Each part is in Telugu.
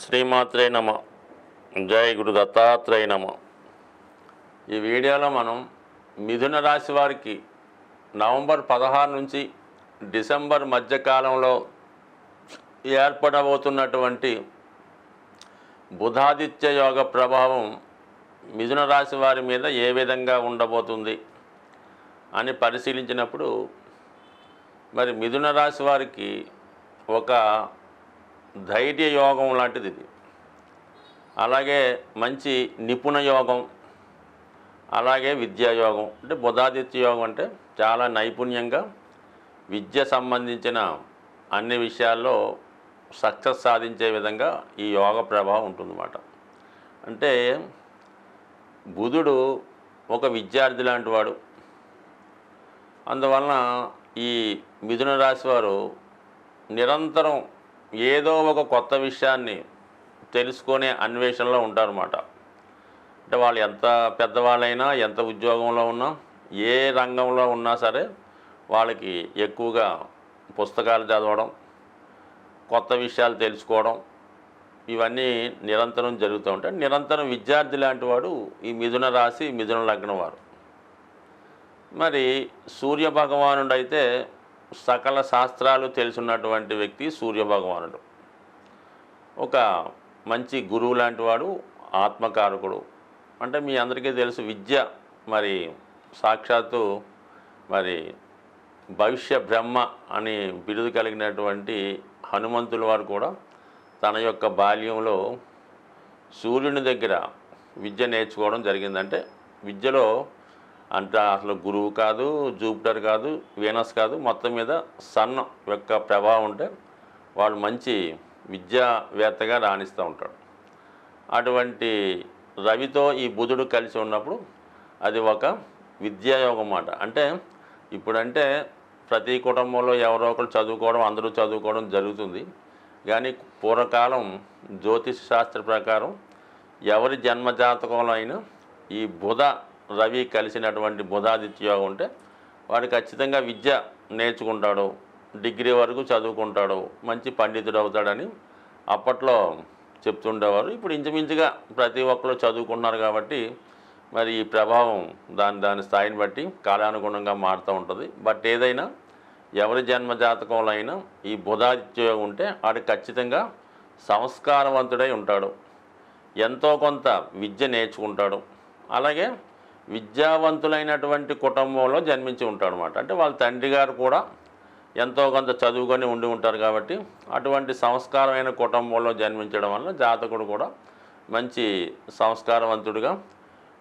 శ్రీమాత్రే నమ. జయ గురు దత్తాత్రేయ నమ. ఈ వీడియోలో మనం మిథున రాశి వారికి నవంబర్ పదహారు నుంచి డిసెంబర్ మధ్యకాలంలో ఏర్పడబోతున్నటువంటి బుధాదిత్య యోగ ప్రభావం మిథున రాశి వారి మీద ఏ విధంగా ఉండబోతుంది అని పరిశీలించినప్పుడు మరి మిథున రాశి వారికి ఒక ధైర్య యోగం లాంటిది ఇది. అలాగే మంచి నిపుణ యోగం అలాగే విద్యా యోగం. అంటే బుధాదిత్య యోగం అంటే చాలా నైపుణ్యంగా విద్య సంబంధించిన అన్ని విషయాల్లో సక్సెస్ సాధించే విధంగా ఈ యోగ ప్రభావం ఉంటుందన్నమాట. అంటే బుధుడు ఒక విద్యార్థి లాంటి వాడు. అందువలన ఈ మిథున రాశి వారు నిరంతరం ఏదో ఒక కొత్త విషయాన్ని తెలుసుకునే అన్వేషణలో ఉంటారన్నమాట. అంటే వాళ్ళు ఎంత పెద్దవాళ్ళైనా ఎంత ఉద్యోగంలో ఉన్నా ఏ రంగంలో ఉన్నా సరే వాళ్ళకి ఎక్కువగా పుస్తకాలు చదవడం కొత్త విషయాలు తెలుసుకోవడం ఇవన్నీ నిరంతరం జరుగుతూ ఉంటాయి. నిరంతరం విద్యార్థి లాంటి వాడు ఈ మిథున రాశి మిథున లగ్నం వారు. మరి సూర్య భగవానుడు అయితే సకల శాస్త్రాలు తెలుసున్నటువంటి వ్యక్తి సూర్య భగవానుడు ఒక మంచి గురువు లాంటి వాడు ఆత్మకారకుడు. అంటే మీ అందరికీ తెలుసు విద్య మరి సాక్షాత్తు మరి భవిష్య బ్రహ్మ అని బిరుదు కలిగినటువంటి హనుమంతుల వారు కూడా తన యొక్క బాల్యంలో సూర్యుని దగ్గర విద్య నేర్చుకోవడం జరిగిందంటే విద్యలో అంటే అసలు గురువు కాదు జూపిటర్ కాదు వీనస్ కాదు మొత్తం మీద సన్ యొక్క ప్రభావం ఉంటే వాడు మంచి విద్యావేత్తగా రాణిస్తూ ఉంటాడు. అటువంటి రవితో ఈ బుధుడు కలిసి ఉన్నప్పుడు అది ఒక విద్యాయోగం అన్నమాట. అంటే ఇప్పుడంటే ప్రతి కుటుంబంలో ఎవరో ఒకరు చదువుకోవడం అందరూ చదువుకోవడం జరుగుతుంది. కానీ పూర్వకాలం జ్యోతిష్ శాస్త్ర ప్రకారం ఎవరి జన్మజాతకంలో అయినా ఈ బుధ రవి కలిసినటువంటి బుధాదిత్య యోగం ఉంటే వాడు ఖచ్చితంగా విద్య నేర్చుకుంటాడు డిగ్రీ వరకు చదువుకుంటాడు మంచి పండితుడు అవుతాడని అప్పట్లో చెప్తుండేవారు. ఇప్పుడు ఇంచుమించుగా ప్రతి ఒక్కరు చదువుకుంటున్నారు కాబట్టి మరి ఈ ప్రభావం దాని దాని స్థాయిని బట్టి కాలానుగుణంగా మారుతూ ఉంటుంది. బట్ ఏదైనా ఎవరి జన్మ జాతకంలో అయినా ఈ బుధాదిత్యోగం ఉంటే వాడు ఖచ్చితంగా సంస్కారవంతుడై ఉంటాడు. ఎంతో కొంత విద్య నేర్చుకుంటాడు. అలాగే విద్యావంతులైనటువంటి కుటుంబంలో జన్మించి ఉంటాడు అనమాట అంటే వాళ్ళ తండ్రి గారు కూడా ఎంతో కొంత చదువుకొని ఉండి ఉంటారు కాబట్టి అటువంటి సంస్కారమైన కుటుంబంలో జన్మించడం వల్ల జాతకుడు కూడా మంచి సంస్కారవంతుడిగా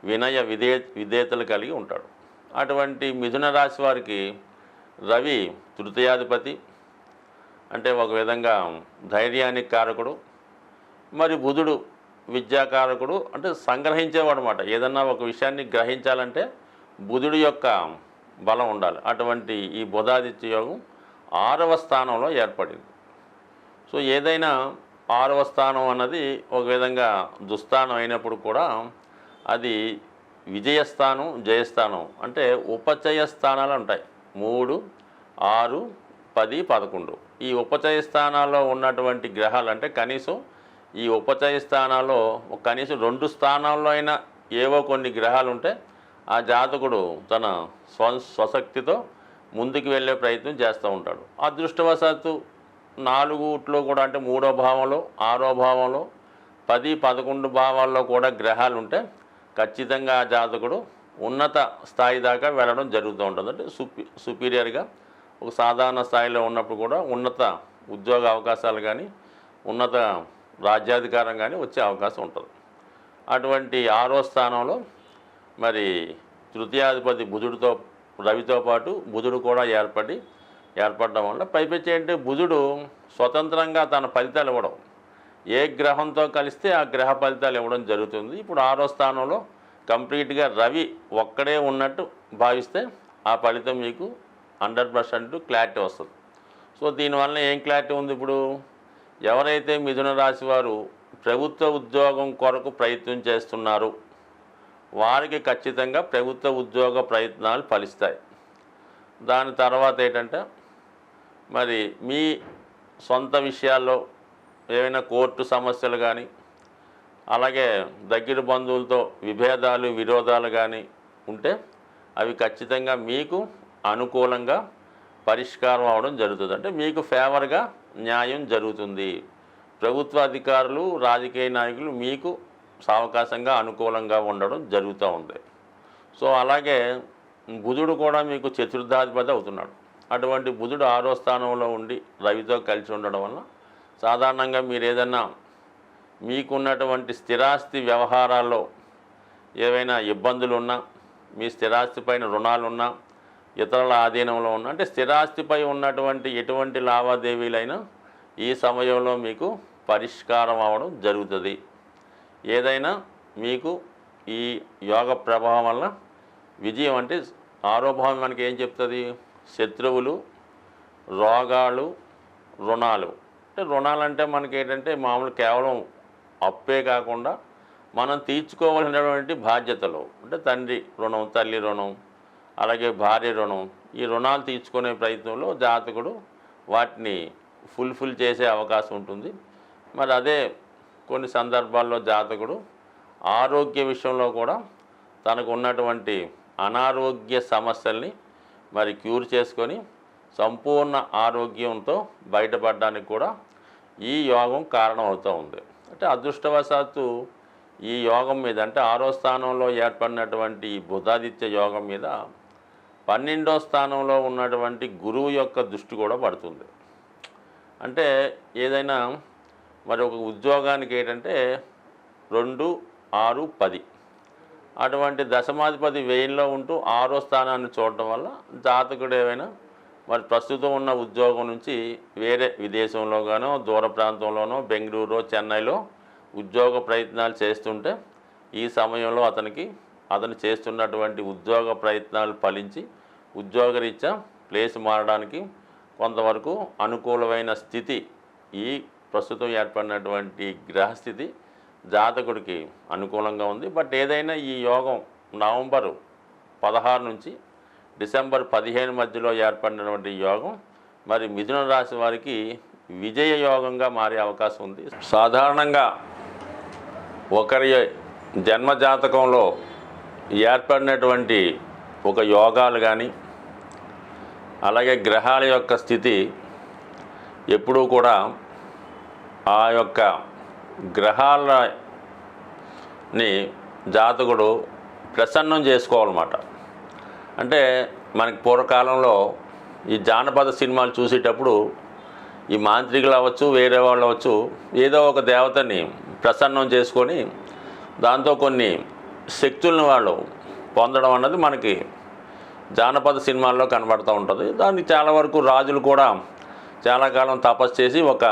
వినయ విధే విధేతలు కలిగి ఉంటాడు. అటువంటి మిథున రాశి వారికి రవి తృతీయాధిపతి అంటే ఒక విధంగా ధైర్యానికి కారకుడు. మరి బుధుడు విద్యాకారకుడు అంటే సంగ్రహించేవాడు అనమాట ఏదన్నా ఒక విషయాన్ని గ్రహించాలంటే బుధుడి యొక్క బలం ఉండాలి. అటువంటి ఈ బుధాదిత్య యోగం ఆరవ స్థానంలో ఏర్పడింది. సో ఏదైనా ఆరవ స్థానం అన్నది ఒక విధంగా దుస్థానం అయినప్పుడు కూడా అది విజయస్థానం జయస్థానం అంటే ఉపచయ స్థానాలు ఉంటాయి. మూడు ఆరు పది పదకొండు. ఈ ఉపచయ స్థానాల్లో ఉన్నటువంటి గ్రహాలు అంటే కనీసం ఈ ఉపచయ స్థానాల్లో కనీసం రెండు స్థానాల్లో అయినా ఏవో కొన్ని గ్రహాలు ఉంటే ఆ జాతకుడు తన స్వ స్వశక్తితో ముందుకు వెళ్ళే ప్రయత్నం చేస్తూ ఉంటాడు. అదృష్టవశాత్తు నాలుగుట్లో కూడా అంటే మూడో భావంలో ఆరో భావంలో పది పదకొండు భావాల్లో కూడా గ్రహాలు ఉంటే ఖచ్చితంగా ఆ జాతకుడు ఉన్నత స్థాయి దాకా వెళ్ళడం జరుగుతూ ఉంటుంది. అంటే సుపీ సుపీరియర్గా ఒక సాధారణ స్థాయిలో ఉన్నప్పుడు కూడా ఉన్నత ఉద్యోగ అవకాశాలు కానీ ఉన్నత రాజ్యాధికారం కానీ వచ్చే అవకాశం ఉంటుంది. అటువంటి ఆరో స్థానంలో మరి తృతీయాధిపతి బుధుడితో రవితో పాటు బుధుడు కూడా ఏర్పడి ఏర్పడడం వల్ల పైపెచ్చి అంటే బుధుడు స్వతంత్రంగా తన ఫలితాలు ఇవ్వడం. ఏ గ్రహంతో కలిస్తే ఆ గ్రహ ఫలితాలు ఇవ్వడం జరుగుతుంది. ఇప్పుడు ఆరో స్థానంలో కంప్లీట్గా రవి ఒక్కడే ఉన్నట్టు భావిస్తే ఆ ఫలితం మీకు హండ్రెడ్ పర్సెంట్ క్లారిటీ వస్తుంది. సో దీనివల్ల ఏం క్లారిటీ ఉంది ఇప్పుడు? ఎవరైతే మిథున రాశి వారు ప్రభుత్వ ఉద్యోగం కొరకు ప్రయత్నం చేస్తున్నారు వారికి ఖచ్చితంగా ప్రభుత్వ ఉద్యోగ ప్రయత్నాలు ఫలిస్తాయి. దాని తర్వాత ఏంటంటే మరి మీ సొంత విషయాల్లో ఏమైనా కోర్టు సమస్యలు కానీ అలాగే దగ్గర బంధువులతో విభేదాలు విరోధాలు కానీ ఉంటే అవి ఖచ్చితంగా మీకు అనుకూలంగా పరిష్కారం అవడం జరుగుతుంది. అంటే మీకు ఫేవర్గా న్యాయం జరుగుతుంది. ప్రభుత్వ అధికారులు రాజకీయ నాయకులు మీకు సావకాశంగా అనుకూలంగా ఉండడం జరుగుతూ ఉంది. సో అలాగే బుధుడు కూడా మీకు చతుర్థాధిపతి అవుతున్నాడు. అటువంటి బుధుడు ఆరో స్థానంలో ఉండి రవితో కలిసి ఉండడం వల్ల సాధారణంగా మీరు ఏదైనా మీకున్నటువంటి స్థిరాస్తి వ్యవహారాల్లో ఏవైనా ఇబ్బందులు ఉన్నా మీ స్థిరాస్తి పైన రుణాలున్నా ఇతరుల ఆధీనంలో ఉన్న అంటే స్థిరాస్తిపై ఉన్నటువంటి ఎటువంటి లావాదేవీలైనా ఈ సమయంలో మీకు పరిష్కారం అవడం జరుగుతుంది. ఏదైనా మీకు ఈ యోగ ప్రభావం వల్ల విజయం అంటే ఆరోభావం మనకి ఏం చెప్తుంది? శత్రువులు రోగాలు రుణాలు. అంటే రుణాలు అంటే మనకి ఏంటంటే మామూలు కేవలం అప్పే కాకుండా మనం తీర్చుకోవాల్సినటువంటి బాధ్యతలు. అంటే తండ్రి రుణం తల్లి రుణం అలాగే భార్య రుణం. ఈ రుణాలు తీర్చుకునే ప్రయత్నంలో జాతకుడు వాటిని ఫుల్ఫిల్ చేసే అవకాశం ఉంటుంది. మరి అదే కొన్ని సందర్భాల్లో జాతకుడు ఆరోగ్య విషయంలో కూడా తనకు ఉన్నటువంటి అనారోగ్య సమస్యల్ని మరి క్యూర్ చేసుకొని సంపూర్ణ ఆరోగ్యంతో బయటపడడానికి కూడా ఈ యోగం కారణం అవుతూ ఉంది. అంటే అదృష్టవశాత్తు ఈ యోగం మీద అంటే ఆరో స్థానంలో ఏర్పడినటువంటి బుధాదిత్య యోగం మీద పన్నెండో స్థానంలో ఉన్నటువంటి గురువు యొక్క దృష్టి కూడా పడుతుంది. అంటే ఏదైనా మరి ఒక ఉద్యోగానికి ఏంటంటే రెండు ఆరు పది. అటువంటి దశమాధిపతి వెయ్యిలో ఉంటూ ఆరో స్థానాన్ని చూడటం వల్ల జాతకుడు ఏమైనా మరి ప్రస్తుతం ఉన్న ఉద్యోగం నుంచి వేరే విదేశంలోగానో దూర ప్రాంతంలోనో బెంగళూరు చెన్నైలో ఉద్యోగ ప్రయత్నాలు చేస్తుంటే ఈ సమయంలో అతనికి అతను చేస్తున్నటువంటి ఉద్యోగ ప్రయత్నాలు ఫలించి ఉద్యోగరీత్యా ప్లేస్ మారడానికి కొంతవరకు అనుకూలమైన స్థితి ఈ ప్రస్తుతం ఏర్పడినటువంటి గ్రహస్థితి జాతకుడికి అనుకూలంగా ఉంది. బట్ ఏదైనా ఈ యోగం నవంబరు పదహారు నుంచి డిసెంబర్ పదిహేను మధ్యలో ఏర్పడినటువంటి యోగం మరి మిథున రాశి వారికి విజయ యోగంగా మారే అవకాశం ఉంది. సాధారణంగా ఒకరి జన్మ జాతకంలో ఏర్పడినటువంటి ఒక యోగాలు కానీ అలాగే గ్రహాల యొక్క స్థితి ఎప్పుడూ కూడా ఆ యొక్క గ్రహాలని జాతకుడు ప్రసన్నం చేసుకోవాలన్నమాట. అంటే మనకి పూర్వకాలంలో ఈ జానపద సినిమాలు చూసేటప్పుడు ఈ మాంత్రికులు అవ్వచ్చు వేరే వాళ్ళు అవ్వచ్చు ఏదో ఒక దేవతని ప్రసన్నం చేసుకొని దాంతో కొన్ని శక్తులను వాళ్ళు పొందడం అన్నది మనకి జానపద సినిమాల్లో కనబడుతూ ఉంటుంది. దాన్ని చాలా వరకు రాజులు కూడా చాలా కాలం తపస్సు చేసి ఒక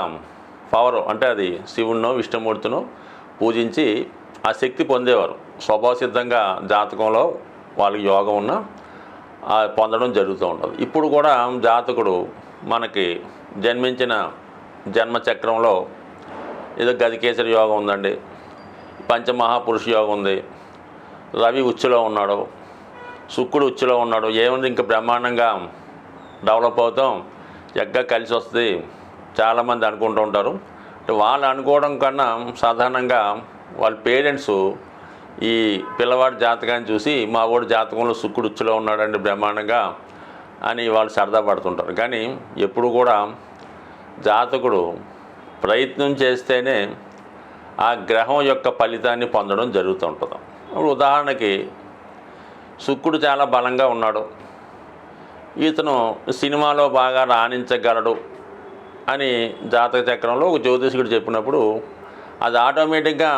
పవర్ అంటే అది శివుణ్ణో విష్ణుమూర్తినో పూజించి ఆ శక్తి పొందేవారు. స్వభావసిద్ధంగా జాతకంలో వాళ్ళకి యోగం ఉన్న పొందడం జరుగుతూ ఉంటుంది. ఇప్పుడు కూడా జాతకుడు మనకి జన్మించిన జన్మ చక్రంలో ఏదో గదికేసరి యోగం ఉందండి పంచమహాపురుష యోగం ఉంది రవి ఉచ్చులో ఉన్నాడు. శుక్రుడు ఉచ్చులో ఉన్నాడు. ఏముంది? ఇంకా బ్రహ్మాండంగా డెవలప్ అవుతాం. ఎగ్గ కలిసి వస్తుంది. చాలామంది అనుకుంటూ ఉంటారు. వాళ్ళు అనుకోవడం కన్నా సాధారణంగా వాళ్ళ పేరెంట్స్ ఈ పిల్లవాడి జాతకాన్ని చూసి మా వాడు జాతకంలో శుక్రుడు ఉచ్చులో ఉన్నాడండి బ్రహ్మాండంగా అని వాళ్ళు సరదా పడుతుంటారు. కానీ ఎప్పుడు కూడా జాతకుడు ప్రయత్నం చేస్తేనే ఆ గ్రహం యొక్క ఫలితాన్ని పొందడం జరుగుతూ ఉంటుంది. ఇప్పుడు ఉదాహరణకి శుక్రుడు చాలా బలంగా ఉన్నాడు. ఇతను సినిమాలో బాగా రాణించగలడు అని జాతక చక్రంలో ఒక జ్యోతిష్కుడు చెప్పినప్పుడు అది ఆటోమేటిక్గా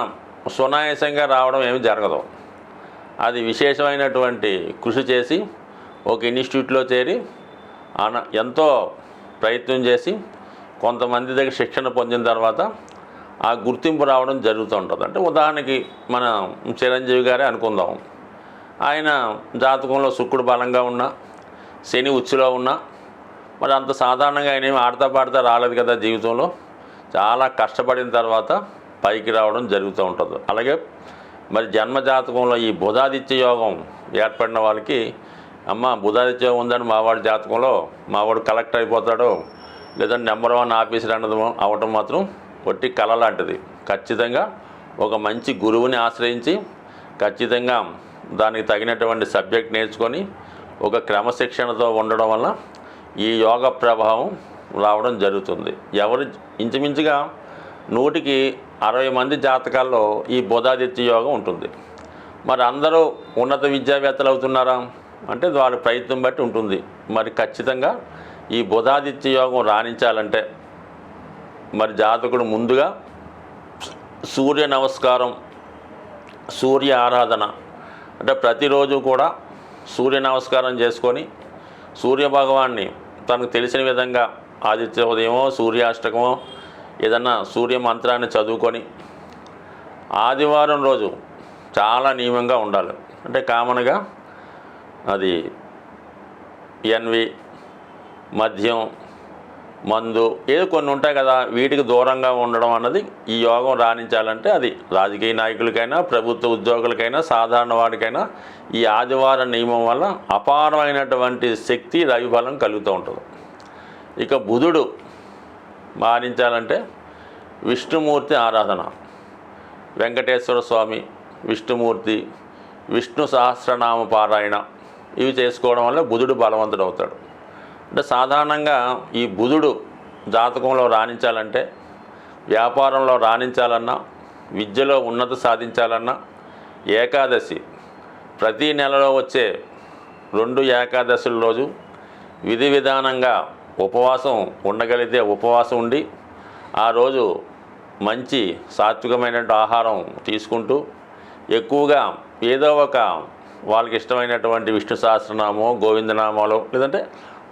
సునాయాసంగా రావడం ఏమి జరగదు. అది విశేషమైనటువంటి కృషి చేసి ఒక ఇన్స్టిట్యూట్లో చేరి అన ఎంతో ప్రయత్నం చేసి కొంతమంది దగ్గర శిక్షణ పొందిన తర్వాత ఆ గుర్తింపు రావడం జరుగుతూ ఉంటుంది. అంటే ఉదాహరణకి మన చిరంజీవి గారే అనుకుందాం. ఆయన జాతకంలో శుక్రుడు బలంగా ఉన్నా శని ఉచ్చులో ఉన్నా మరి అంత సాధారణంగా ఆయన ఏమి ఆడతా పాడతా రాలేదు కదా జీవితంలో. చాలా కష్టపడిన తర్వాత పైకి రావడం జరుగుతూ ఉంటుంది. అలాగే మరి జన్మ జాతకంలో ఈ బుధాదిత్య యోగం ఏర్పడిన వాళ్ళకి అమ్మ బుధాదిత్య యోగం ఉందని మావాడి జాతకంలో మావాడు కలెక్టర్ అయిపోతాడు లేదంటే నెంబర్ వన్ ఆఫీసర్ అన్నది అవటం మాత్రం పొట్టి కళ లాంటిది. ఖచ్చితంగా ఒక మంచి గురువుని ఆశ్రయించి ఖచ్చితంగా దానికి తగినటువంటి సబ్జెక్ట్ నేర్చుకొని ఒక క్రమశిక్షణతో ఉండడం వల్ల ఈ యోగ ప్రభావం రావడం జరుగుతుంది. ఎవరు ఇంచుమించుగా నూటికి అరవై మంది జాతకాల్లో ఈ బుధాదిత్య యోగం ఉంటుంది. మరి అందరూ ఉన్నత విద్యావేత్తలు అవుతున్నారా? అంటే వారి ప్రయత్నం బట్టి ఉంటుంది. మరి ఖచ్చితంగా ఈ బుధాదిత్య యోగం రాణించాలంటే మరి జాతకుడు ముందుగా సూర్య నమస్కారం సూర్య ఆరాధన అంటే ప్రతిరోజు కూడా సూర్య నమస్కారం చేసుకొని సూర్య భగవాన్ని తనకు తెలిసిన విధంగా ఆదిత్య ఉదయమో సూర్యాష్టకమో ఏదన్నా సూర్య మంత్రాన్ని చదువుకొని ఆదివారం రోజు చాలా నియమంగా ఉండాలి. అంటే కామన్గా అది ఎన్వి మద్యం మందు ఏదో కొన్ని ఉంటాయి కదా వీటికి దూరంగా ఉండడం అన్నది ఈ యోగం రాణించాలంటే అది రాజకీయ నాయకులకైనా ప్రభుత్వ ఉద్యోగులకైనా సాధారణ వాడికైనా ఈ ఆదివార నియమం వల్ల అపారమైనటువంటి శక్తి రవిఫలం కలుగుతూ ఉంటుంది. ఇక బుధుడు మారించాలంటే విష్ణుమూర్తి ఆరాధన. వెంకటేశ్వర స్వామి విష్ణుమూర్తి విష్ణు సహస్రనామ పారాయణ ఇవి చేసుకోవడం వల్ల బుధుడు బలవంతుడు అవుతాడు అంటే సాధారణంగా ఈ బుధుడు జాతకంలో రాణించాలంటే వ్యాపారంలో రాణించాలన్నా విద్యలో ఉన్నత సాధించాలన్నా ఏకాదశి ప్రతి నెలలో వచ్చే రెండు ఏకాదశుల రోజు విధి విధానంగా ఉపవాసం ఉండగలిగితే ఉపవాసం ఉండి ఆ రోజు మంచి సాత్వికమైనటువంటి ఆహారం తీసుకుంటూ ఎక్కువగా ఏదో ఒక వాళ్ళకి ఇష్టమైనటువంటి విష్ణు సహస్రనామో గోవిందనామాలో లేదంటే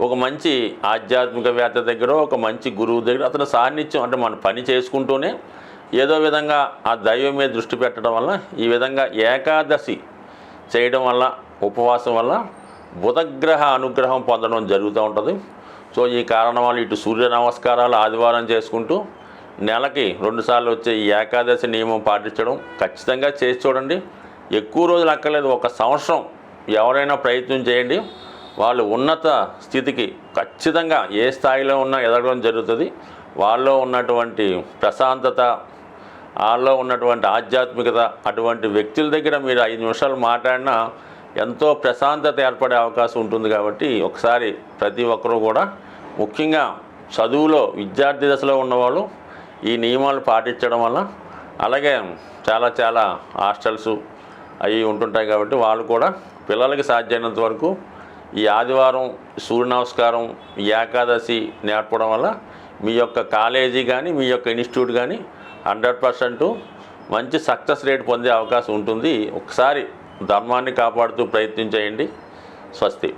ఒక మంచి ఆధ్యాత్మికవేత్త దగ్గర ఒక మంచి గురువు దగ్గర అతను సాన్నిధ్యం అంటే మనం పని చేసుకుంటూనే ఏదో విధంగా ఆ దైవం మీద దృష్టి పెట్టడం వల్ల ఈ విధంగా ఏకాదశి చేయడం వల్ల ఉపవాసం వల్ల బుధగ్రహ అనుగ్రహం పొందడం జరుగుతూ ఉంటుంది. సో ఈ కారణం వల్ల ఇటు సూర్య నమస్కారాలు ఆదివారం చేసుకుంటూ నెలకి రెండుసార్లు వచ్చే ఈ ఏకాదశి నియమం పాటించడం ఖచ్చితంగా చేసి చూడండి. ఎక్కువ రోజులు అక్కర్లేదు ఒక సంవత్సరం ఎవరైనా ప్రయత్నం చేయండి. వాళ్ళు ఉన్నత స్థితికి ఖచ్చితంగా ఏ స్థాయిలో ఉన్నా ఎదగడం జరుగుతుంది. వాళ్ళలో ఉన్నటువంటి ప్రశాంతత వాళ్ళలో ఉన్నటువంటి ఆధ్యాత్మికత అటువంటి వ్యక్తుల దగ్గర మీరు ఐదు నిమిషాలు మాట్లాడినా ఎంతో ప్రశాంతత ఏర్పడే అవకాశం ఉంటుంది కాబట్టి ఒకసారి ప్రతి ఒక్కరూ కూడా ముఖ్యంగా చదువులో విద్యార్థి దశలో ఉన్నవాళ్ళు ఈ నియమాలు పాటించడం వల్ల అలాగే చాలా చాలా హాస్టల్స్ అవి ఉంటుంటాయి కాబట్టి వాళ్ళు కూడా పిల్లలకి సాధ్యమైనంత వరకు ఈ ఆదివారం సూర్య నమస్కారం ఏకాదశి నేర్పడం వల్ల మీ యొక్క కాలేజీ కానీ మీ యొక్క ఇన్స్టిట్యూట్ కానీ హండ్రెడ్ పర్సెంట్ మంచి సక్సెస్ రేట్ పొందే అవకాశం ఉంటుంది. ఒకసారి ధర్మాన్ని కాపాడుతూ ప్రయత్నం చేయండి స్వస్తి.